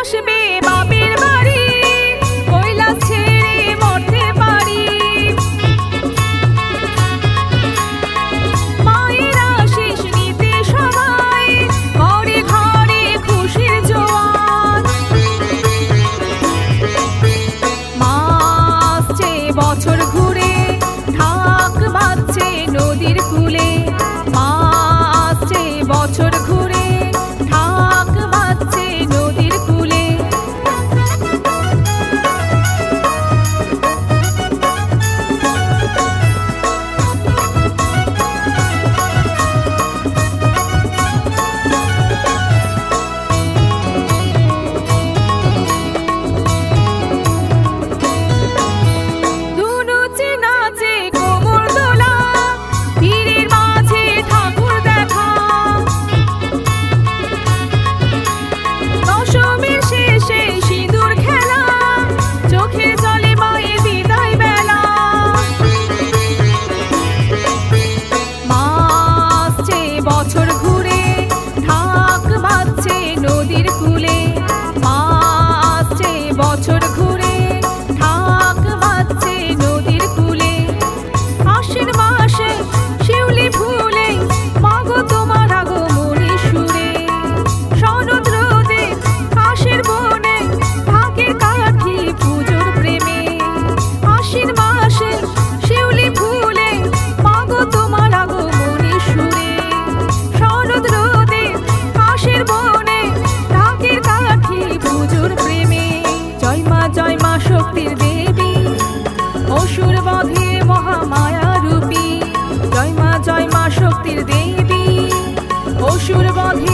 আসবে বাপের অসুর বধে মহামায়া রূপী জয় মা জয় মা শক্তির দেবী। অসুর বধে